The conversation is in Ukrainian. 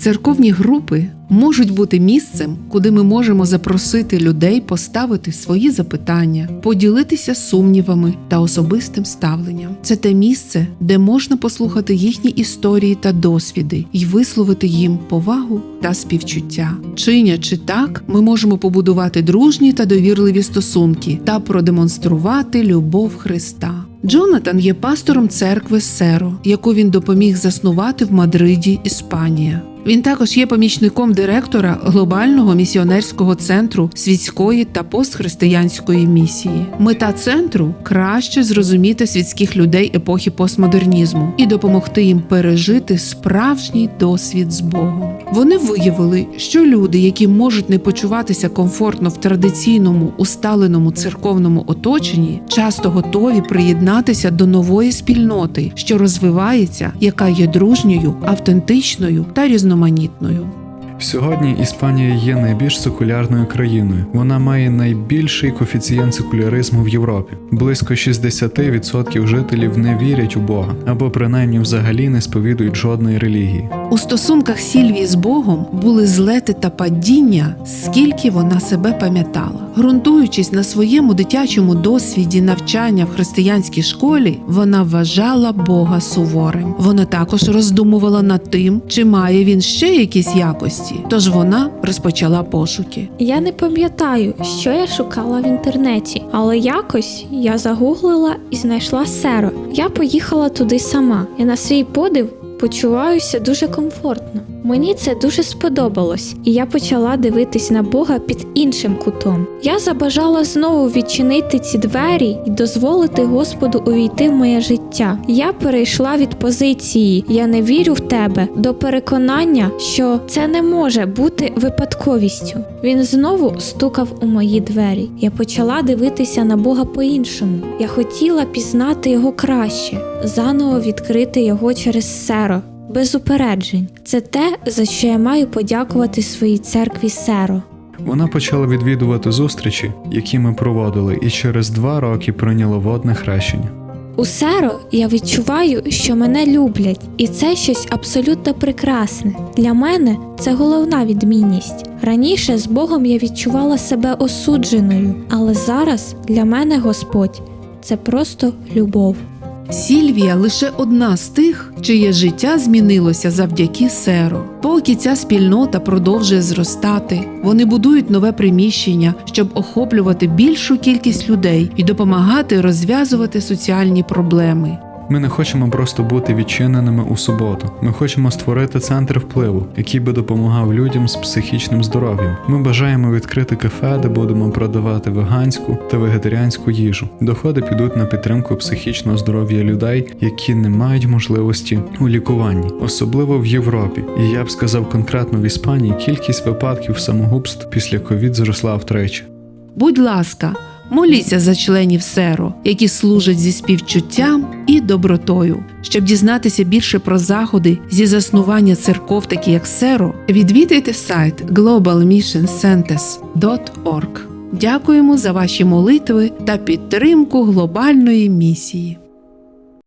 Церковні групи можуть бути місцем, куди ми можемо запросити людей поставити свої запитання, поділитися сумнівами та особистим ставленням. Це те місце, де можна послухати їхні історії та досвіди і висловити їм повагу та співчуття. Чинячи так, ми можемо побудувати дружні та довірливі стосунки та продемонструвати любов Христа. Джонатан є пастором церкви Серо, яку він допоміг заснувати в Мадриді, Іспанія. Він також є помічником директора глобального місіонерського центру світської та постхристиянської місії. Мета центру краще зрозуміти світських людей епохи постмодернізму і допомогти їм пережити справжній досвід з Богом. Вони виявили, що люди, які можуть не почуватися комфортно в традиційному усталеному церковному оточенні, часто готові приєднатися до нової спільноти, що розвивається, яка є дружньою, автентичною та різноманітною. Сьогодні Іспанія є найбільш секулярною країною. Вона має найбільший коефіцієнт секуляризму в Європі. Близько 60% жителів не вірять у Бога або принаймні взагалі не сповідують жодної релігії. У стосунках Сільвії з Богом були злети та падіння, скільки вона себе пам'ятала. Ґрунтуючись на своєму дитячому досвіді навчання в християнській школі, вона вважала Бога суворим. Вона також роздумувала над тим, чи має він ще якісь якості. Тож вона розпочала пошуки. Я не пам'ятаю, що я шукала в інтернеті, але якось я загуглила і знайшла серо. Я поїхала туди сама і на свій подив почуваюся дуже комфортно. Мені це дуже сподобалось, і я почала дивитись на Бога під іншим кутом. Я забажала знову відчинити ці двері і дозволити Господу увійти в моє життя. Я перейшла від позиції Я не вірю в тебе до переконання, що це не може бути випадковістю. Він знову стукав у мої двері. Я почала дивитися на Бога по-іншому. Я хотіла пізнати його краще, заново відкрити його через серо. Без упереджень, це те, за що я маю подякувати своїй церкві Серо. Вона почала відвідувати зустрічі, які ми проводили, і через два роки прийняла водне хрещення. У Серо я відчуваю, що мене люблять, і це щось абсолютно прекрасне. Для мене це головна відмінність. Раніше з Богом я відчувала себе осудженою, але зараз для мене Господь це просто любов. Сільвія лише одна з тих, чиє життя змінилося завдяки Серо. Поки ця спільнота продовжує зростати, вони будують нове приміщення, щоб охоплювати більшу кількість людей і допомагати розв'язувати соціальні проблеми. Ми не хочемо просто бути відчиненими у суботу. Ми хочемо створити центр впливу, який би допомагав людям з психічним здоров'ям. Ми бажаємо відкрити кафе, де будемо продавати веганську та вегетаріанську їжу. Доходи підуть на підтримку психічного здоров'я людей, які не мають можливості у лікуванні, особливо в Європі. І я б сказав конкретно в Іспанії кількість випадків самогубств після ковід зросла втричі. Будь ласка, моліться за членів Серо, які служать зі співчуттям і добротою. Щоб дізнатися більше про заходи зі заснування церков, такі як Серо, відвідайте сайт globalmissioncenters.org. Дякуємо за ваші молитви та підтримку глобальної місії.